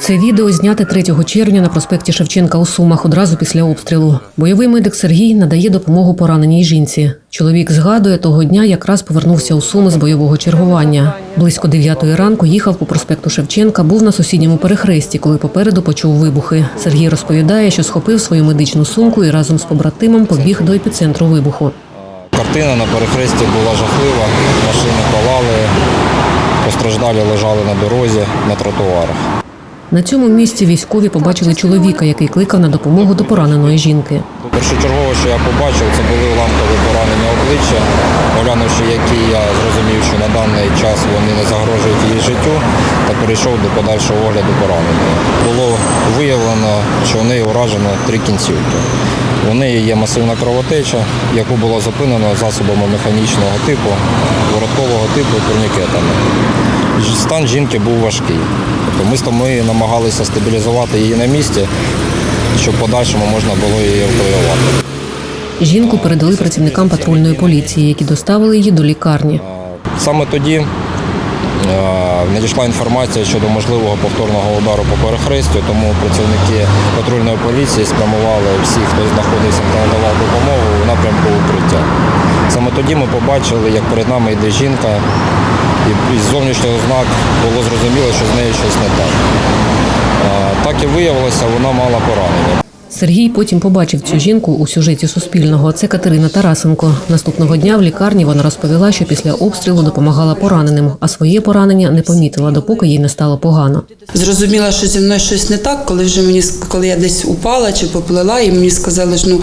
Це відео зняте 3 червня на проспекті Шевченка у Сумах одразу після обстрілу. Бойовий медик Сергій надає допомогу пораненій жінці. Чоловік згадує, того дня якраз повернувся у Суми з бойового чергування. Близько 9 ранку їхав по проспекту Шевченка, був на сусідньому перехресті, коли попереду почув вибухи. Сергій розповідає, що схопив свою медичну сумку і разом з побратимом побіг до епіцентру вибуху. Картина на перехресті була жахлива, машини палали, постраждалі лежали на дорозі, на тротуарах. На цьому місці військові побачили чоловіка, який кликав на допомогу до пораненої жінки. Першочергово, що я побачив, це були уламкові поранення обличчя. Оглянувши, які я зрозумів, що на даний час вони не загрожують її життю, та перейшов до подальшого огляду поранення. Було виявлено, що в неї уражено три кінцівки. У неї є масивна кровотеча, яку було зупинено засобами механічного типу, вороткового типу турнікетами. Стан жінки був важкий. Тобто ми, ми намагалися стабілізувати її на місці, щоб в подальшому можна було її евакуювати. Жінку передали працівникам патрульної поліції, які доставили її до лікарні. Саме тоді надійшла інформація щодо можливого повторного удару по перехрестю, тому працівники патрульної поліції спрямували всіх, хто знаходився та надавав допомогу у напрямку укриття. Саме тоді ми побачили, як перед нами йде жінка, і із зовнішніх ознак було зрозуміло, що з нею щось не так. Е, Так і виявилося, вона мала поранення. Сергій потім побачив цю жінку у сюжеті Суспільного. Це Катерина Тарасенко. Наступного дня в лікарні вона розповіла, що після обстрілу допомагала пораненим, а своє поранення не помітила, допоки їй не стало погано. Зрозуміла, що зі мною щось не так, коли вже мені коли я десь упала чи поплила, і мені сказали, що ну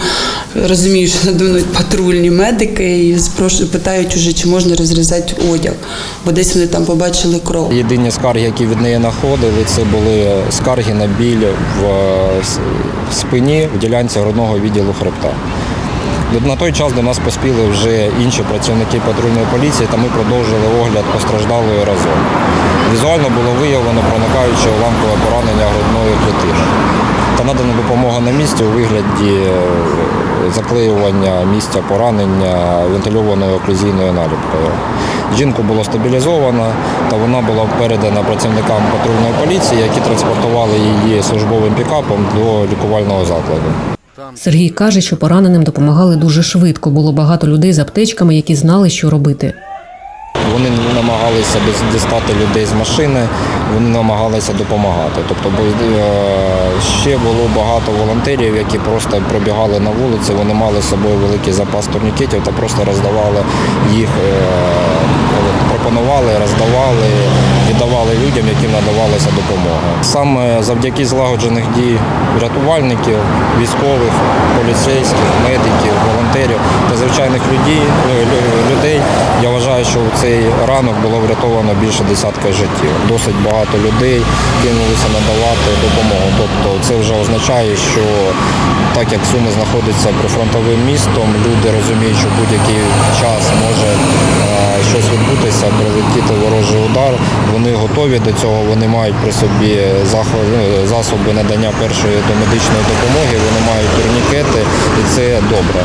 розумію, що наді мною патрульні медики і спрошу питають уже, чи можна розрізати одяг, бо десь вони там побачили кров. Єдині скарги, які від неї знаходили, це були скарги на біль в е, с- спині в ділянці грудного відділу хребта. На той час до нас поспіли вже інші працівники патрульної поліції, та ми продовжили огляд постраждалої разом. Візуально було виявлено проникаюче уламкове поранення грудної клітини. Та надана допомога на місці у вигляді е, заклеювання місця поранення вентильованою оклюзійною наліпкою. Жінку було стабілізовано, та вона була передана працівникам патрульної поліції, які транспортували її службовим пікапом до лікувального закладу. Сергій каже, що пораненим допомагали дуже швидко. Було багато людей з аптечками, які знали, що робити. Вони намагалися дістати людей з машини, вони намагалися допомагати. Тобто бо, е, ще було багато волонтерів, які просто пробігали на вулиці, вони мали з собою великий запас турнікетів та просто роздавали їх, е, пропонували, роздавали, віддавали людям, яким надавалася допомога. Саме завдяки злагоджених дій рятувальників, військових, поліцейських, медиків, волонтерів та звичайних людей, людей, я вважаю, що в цей ранок було врятовано більше десятка життів. Досить багато людей кинулися надавати допомогу. Тобто це вже означає, що так як Суми знаходиться прифронтовим містом, люди розуміють, що будь-який час може е, щось відбутися, прилетіти ворожий удар. Готові до цього, вони мають при собі ну, засоби надання першої домедичної допомоги, вони мають турнікети, і це добре.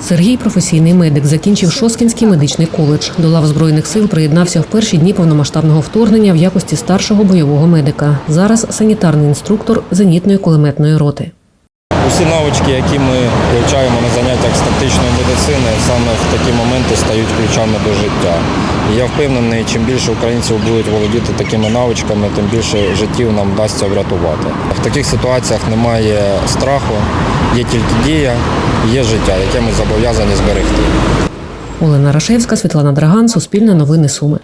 Сергій професійний медик, закінчив Шоскінський медичний коледж. До лав збройних сил приєднався в перші дні повномасштабного вторгнення в якості старшого бойового медика. Зараз санітарний інструктор зенітної кулеметної роти. Усі навички, які ми вивчаємо на заняттях з тактичної медицини, саме в такі моменти стають ключами до життя. І я впевнений, чим більше українців будуть володіти такими навичками, тим більше життів нам вдасться врятувати. В таких ситуаціях немає страху, є тільки дія, є життя, яке ми зобов'язані зберегти. Олена Рашевська, Світлана Драган, Суспільне новини Суми.